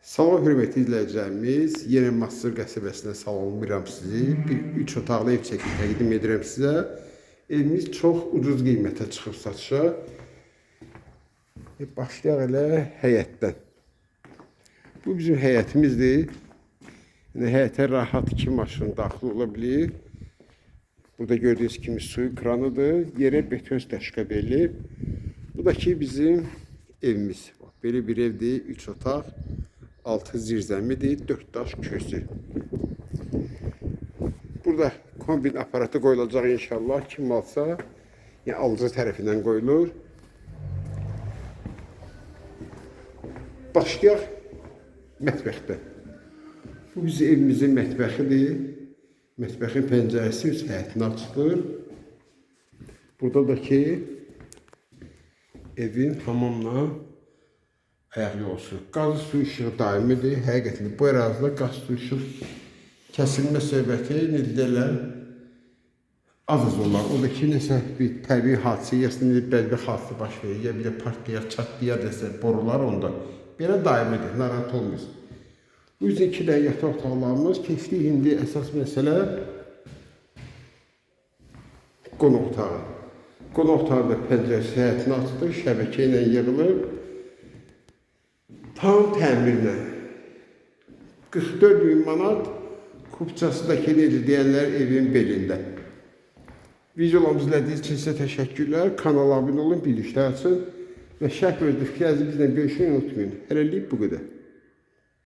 Salam hörmətli izləyicilərimiz, yenə Masır qəsəbəsinə salamlayıram sizi. Bir üç otaqlı ev çəkib təqdim edirəm sizə. Evimiz çox ucuz qiymətə çıxıb satışa. E, başlayaq elə həyətdən. Bu bizim həyətimizdir. Yəni həyətə rahat iki maşın daxil ola bilir. Burada gördüyünüz kimi su kranıdır. Yerə beton dəşqa verilib. Bu da ki bizim evimiz. Bax, Belə bir evdir, 3 otaq, 6 zirzəmidir, 4 daş kürsü. Burada kombin aparatı qoyulacaq inşallah. Kim alsa, yəni alıcı tərəfindən qoyulur. Başlayaq mətbəxdən. Bu bizim evimizin mətbəxidir. Mətbəxin pəncərəsi öz həyətinə açılır. Burada da ki evin hamamla ayaq yolusu. Qaz su işığı daimidir. Həqiqətən bu ərazidə qaz su işıq kəsilmə söhbəti nidlərlər az az olar. O da ki, nəsə bir təbii hadisə, ya bəzi bir hadisə baş verir, ya bir də partlayar, çatlayar desə borular onda. Belə daimidir, narahat olmayın. Bu yüzden iki də yataq otaqlarımız keçdik indi əsas məsələ qonaq otağı. Qonaq otağı da pəncərəsi həyətinə açılır, şəbəkə ilə yığılır. Tam təmirlə 44 bin manat kupçasındakı necə deyənlər evin belində. Videolarımızı izlədiyiniz üçün sizə təşəkkürlər. Kanala abunə olun, birlikdə açın və şərh və fikrinizi bizlə bölüşmeyi unutmayın. Hələlik bu qədər.